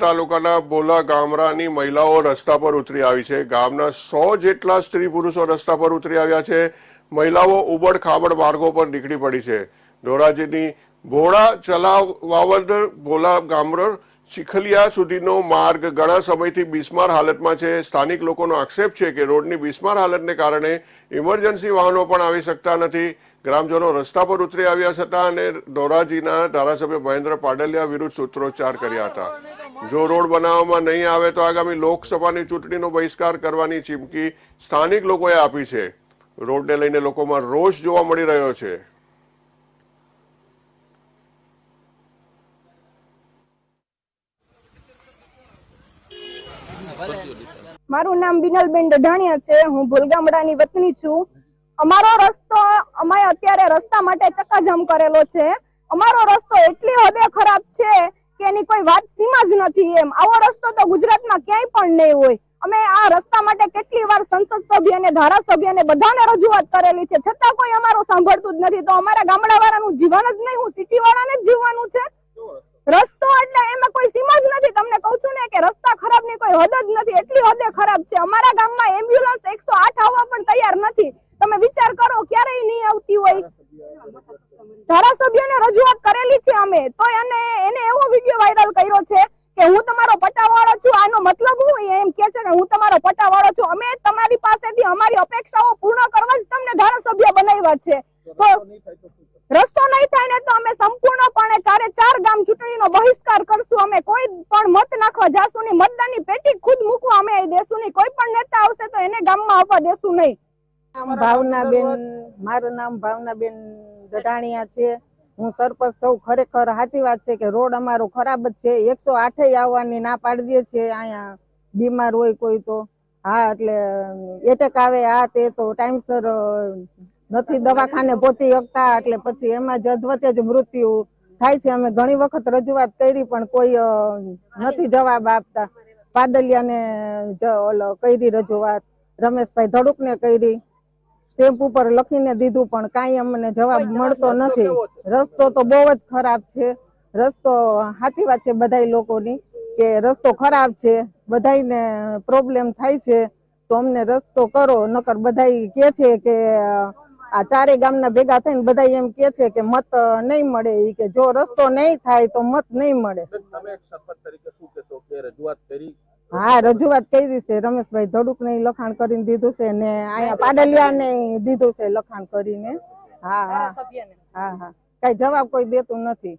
તાલુકાના બોલા ગામડાની મહિલાઓ રસ્તા પર ઉતરી આવી છે. ગામના સો જેટલા સ્ત્રી પુરુષો રસ્તા પર ઉતરી આવ્યા છે. મહિલાઓ ઉબડ ખાબડ માર્ગો પર નીકળી પડી છે. ધોરાજીની ભોળા ચલાવ ભોલા ગામર ચીખલિયા સુધીનો માર્ગ ઘણા સમયથી બિસ્માર હાલતમાં છે. સ્થાનિક લોકોનો આક્ષેપ છે કે રોડની બિસ્માર હાલતને કારણે ઇમરજન્સી વાહનો પણ આવી શકતા નથી. ગ્રામજનો રસ્તા પર ઉતરી આવ્યા હતા અને ધોરાજીના ધારાસભ્ય મહેન્દ્ર પાડલિયા વિરુદ્ધ સૂત્રોચ્ચાર કર્યા હતા. જો રોડ બનાવવામાં નહીં આવે તો આગામી લોકસભાની ચૂંટણીનો બહિષ્કાર કરવાની ચીમકી સ્થાનિક લોકોએ આપી છે. રોડને લઈને લોકોમાં રોષ જોવા મળી રહ્યો છે. મારું નામ બિનલબેન ડઢાણિયા છે. હું ભોલગામડાની વતની છું. અમારો રસ્તો અમે અત્યારે રસ્તા માટે ચક્કાજામ કરેલો છે. અમારો રસ્તો એટલી હદે ખરાબ છે કે કોઈ વાત સીમા જ નથી એમ. આવો રસ્તો તો ગુજરાતમાં ક્યાંય પણ નહીં હોય. અમે આ રસ્તા માટે કેટલી વાર સંસદ સભ્ય અને ધારાસભ્ય ને બધાને રજૂઆત કરેલી છે. છતાં કોઈ અમારો સાંભળતું જ નથી. તો અમારા ગામડા વાળાનું જીવન જ નહીં, હું સિટી વાળાને જ જીવવાનું છે? રસ્તો એટલે એમાં કોઈ સીમા જ નથી. તમને કહું છું ને કે રસ્તા ખરાબની કોઈ હદ જ નથી. એટલી હદે ખરાબ છે. અમારા ગામમાં એમ્બ્યુલન્સ એકસો આઠ આવવા પણ તૈયાર નથી. તમે વિચાર કરો ક્યારેય નહીં આવતી હોય ધારાસભ્યને રજૂઆત કરેલી છે અમે તો એને એવો વીડિયો વાયરલ કર્યો છે કે હું તમારો પટાવાળો છું. આનો મતલબ હું? એમ કે છે કે હું તમારો પટાવાળો છું. અમે તમારી પાસેથી અમારી અપેક્ષાઓ પૂર્ણ કરવા જ તમને ધારાસભ્ય બનાવ્યા છે. તો રસ્તો નહીં થાય ને તો અમે સંપૂર્ણપણે ચારે ચાર ગામ ચૂંટણીનો બહિષ્કાર કરશું. અમે કોઈ પણ મત નાખવા જાશું નહીં. મતદાનની પેટી ખુદ મૂકવા અમે દેશું નહીં. કોઈ પણ નેતા આવશે તો એને ગામમાં આવવા દેશું નહીં. ભાવના ભાવનાબેન મારું નામ ભાવનાબેન ગઢાણીયા છે. હું સરપંચ સૌ ખરેખર સાચી વાત છે કે રોડ અમારો ખરાબ જ છે. એકસો આઠે આવવાની ના પાડી દે છે અહીંયા બીમાર હોય કોઈ તો. હા, એટલે, એટેક આવે આ તે તો ટાઈમસર નથી દવાખાને પહોંચી શકતા, એટલે પછી એમાં જ અધવતે જ મૃત્યુ થાય છે. અમે ઘણી વખત રજૂઆત કરી, પણ કોઈ નથી જવાબ આપતા. પાડલિયાને ઓલો કરી રજૂઆત. રમેશભાઈ ધડુકને કરી. સ્ટેમ્પ ઉપર લખીને દીધું પણ કાંઈ અમને જવાબ મળતો નથી. રસ્તો તો બહુ જ ખરાબ છે. રસ્તો સાચી વાત છે બધા લોકોની કે રસ્તો ખરાબ છે બધાયને પ્રોબ્લેમ થાય છે તો અમને રસ્તો કરો. નકર બધા કે છે કે આ ચારે ગામના ભેગા થઈને બધા એમ કે છે કે મત નહીં મળે. એ કે જો રસ્તો નહીં થાય તો મત નહીં મળે. તમે એક સરપંચ તરીકે શું કહેશો કે રજૂઆત કરી હા રજૂઆત કરી છે. રમેશભાઈ ધડુક ને લખાણ કરીને દીધું છે ને અહીંયા પાડલિયા ને દીધું છે લખાણ કરીને. હા હા. હા હા. કઈ જવાબ કોઈ દેતું નથી.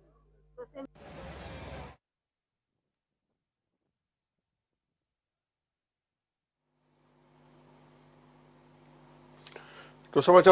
તો સમાચાર